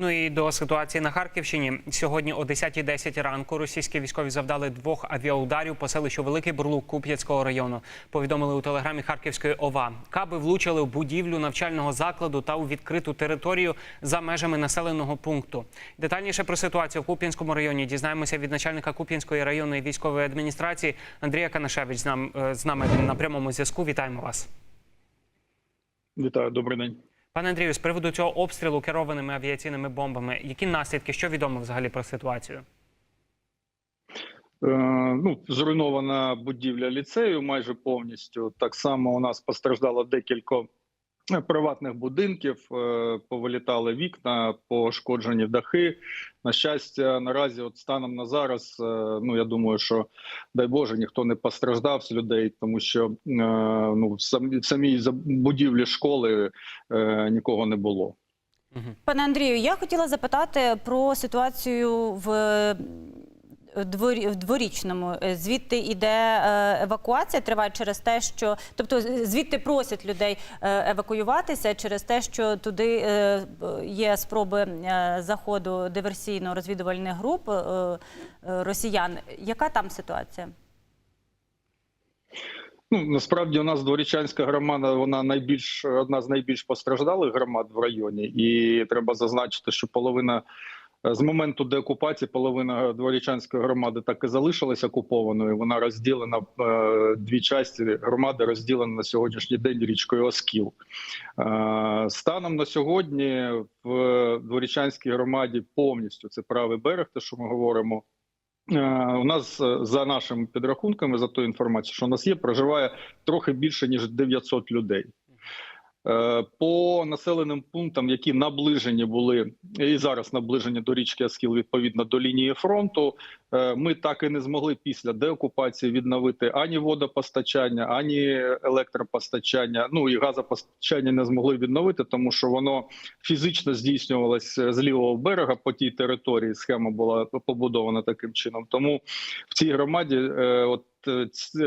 Ну і до ситуації на Харківщині сьогодні о 10.10 ранку російські військові завдали двох авіаударів по селищу Великий Бурлук Куп'янського району. Повідомили у телеграмі Харківської ОВА. Каби влучили в будівлю навчального закладу та у відкриту територію за межами населеного пункту. Детальніше про ситуацію в Куп'янському районі дізнаємося від начальника Куп'янської районної військової адміністрації Андрія Канашевич. З е, нами він на прямому зв'язку. Вітаємо вас. Вітаю, добрий день. Пане Андрію, з приводу цього обстрілу керованими авіаційними бомбами, які наслідки, що відомо взагалі про ситуацію? Е, ну, зруйнована будівля ліцею майже повністю. Так само у нас постраждало декілька приватних будинків, е, повилітали вікна, пошкоджені дахи. На щастя, наразі, от станом на зараз, е, ну я думаю, що дай Боже, ніхто не постраждав з людей, тому що е, ну в самій, самій будівлі школи нікого не було. Пане Андрію, я хотіла запитати про ситуацію в в дворічному. Е, Звідти йде е, евакуація, триває через те, що тобто звідти просять людей е, евакуюватися через те, що туди є спроби заходу диверсійно-розвідувальних груп росіян. Яка там ситуація? Ну насправді у нас дворічанська громада, вона найбільш одна з найбільш постраждалих громад в районі, і треба зазначити, що половина з моменту деокупації, половина дворічанської громади так і залишилася окупованою. Вона розділена е, дві частини громади, розділена на сьогоднішній день річкою Оскіл. Е, Станом на сьогодні в дворічанській громаді повністю це правий берег, те, що ми говоримо. Е, У нас за нашими підрахунками, за ту інформацію, що у нас є, проживає трохи більше ніж 900 людей. Е, По населеним пунктам, які наближені були і зараз наближені до річки Аскіл, відповідно до лінії фронту, е, ми так і не змогли після деокупації відновити ані водопостачання, ані електропостачання. Ну і газопостачання не змогли відновити, тому що воно фізично здійснювалось з лівого берега по тій території. Схема була побудована таким чином. Тому в цій громаді е, от е,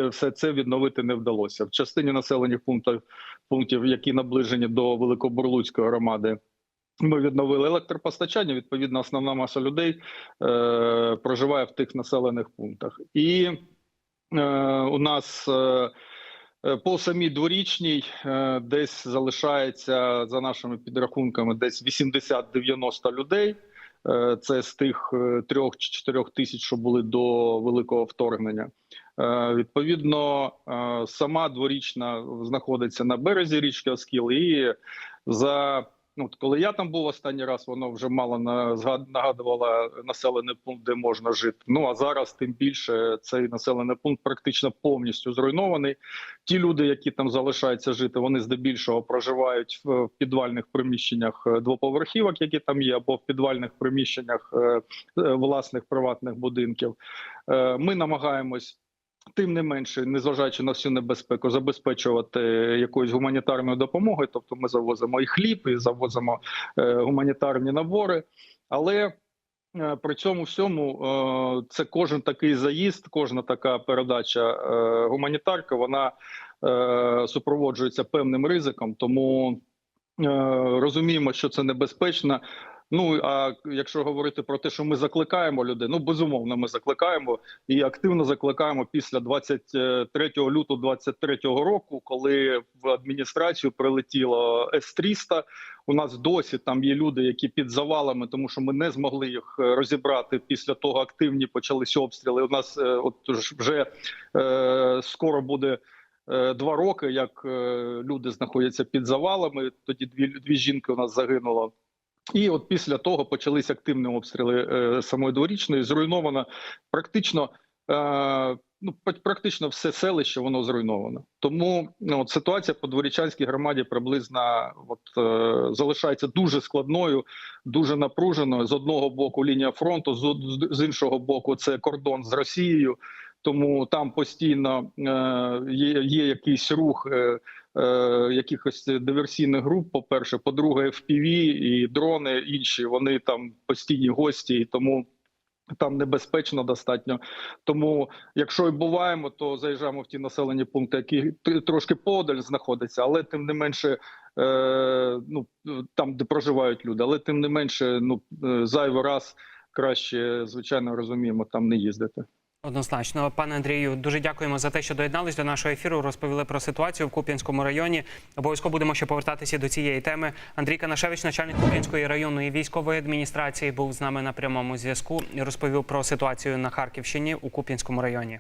все це відновити не вдалося. В частині населених пунктів, пунктів, які наближені до Великобурлуцької громади. Ми відновили електропостачання. Відповідно, основна маса людей е, проживає в тих населених пунктах. І е, у нас е, е, по самій дворічній е, десь залишається за нашими підрахунками десь 80-90 людей. Е, Це з тих е, трьох чи чотирьох тисяч, що були до великого вторгнення. Е, Відповідно, сама дворічна знаходиться на березі річки Оскіл, і за ну от коли я там був останній раз, воно вже мало на нагадувало населений пункт, де можна жити. Ну а зараз тим більше цей населений пункт практично повністю зруйнований. Ті люди, які там залишаються жити, вони здебільшого проживають в підвальних приміщеннях е, двоповерхівок, які там є, або в підвальних приміщеннях е, е, власних приватних будинків. Ми намагаємось. Тим не менше, незважаючи на всю небезпеку, забезпечувати якоюсь гуманітарною допомогою. Тобто, ми завозимо і хліб, і завозимо е, гуманітарні набори. Але е, при цьому всьому е, це кожен такий заїзд, кожна така передача гуманітарки, вона супроводжується певним ризиком. Тому розуміємо, що це небезпечно. Ну а якщо говорити про те, що ми закликаємо людей, ну безумовно, ми закликаємо і активно закликаємо після 23 лютого 23 року, коли в адміністрацію прилетіло С-300. У нас досі там є люди, які під завалами, тому що ми не змогли їх е, розібрати. Після того активні почалися обстріли. У нас е, от вже е, скоро буде. е, Два роки, як люди знаходяться під завалами. Тоді дві дві жінки у нас загинуло. І от після того почались активні обстріли е, самої дворічної. Зруйновано практично е, ну пр- практично все селище воно зруйновано. Тому ну, от ситуація по дворічанській громаді приблизно от е, залишається дуже складною, дуже напруженою. З одного боку лінія фронту, з- з іншого боку, це кордон з Росією. Тому там постійно е, є, є якийсь рух. Е, е, якихось диверсійних груп. По перше, по-друге, FPV і дрони інші. Вони там постійні гості, і тому. Там небезпечно достатньо. Тому, якщо і буваємо, то заїжджаємо в ті населені пункти, які трошки подаль знаходяться, але тим не менше е, ну там, де проживають люди, але тим не менше, ну е, зайвий раз краще, звичайно, розуміємо, там не їздити. Однозначно, пане Андрію, дуже дякуємо за те, що доєднались до нашого ефіру. Розповіли про ситуацію в Куп'янському районі. Обов'язково будемо ще повертатися до цієї теми. Андрій Канашевич, начальник Куп'янської районної військової адміністрації, був з нами на прямому зв'язку і розповів про ситуацію на Харківщині у Куп'янському районі.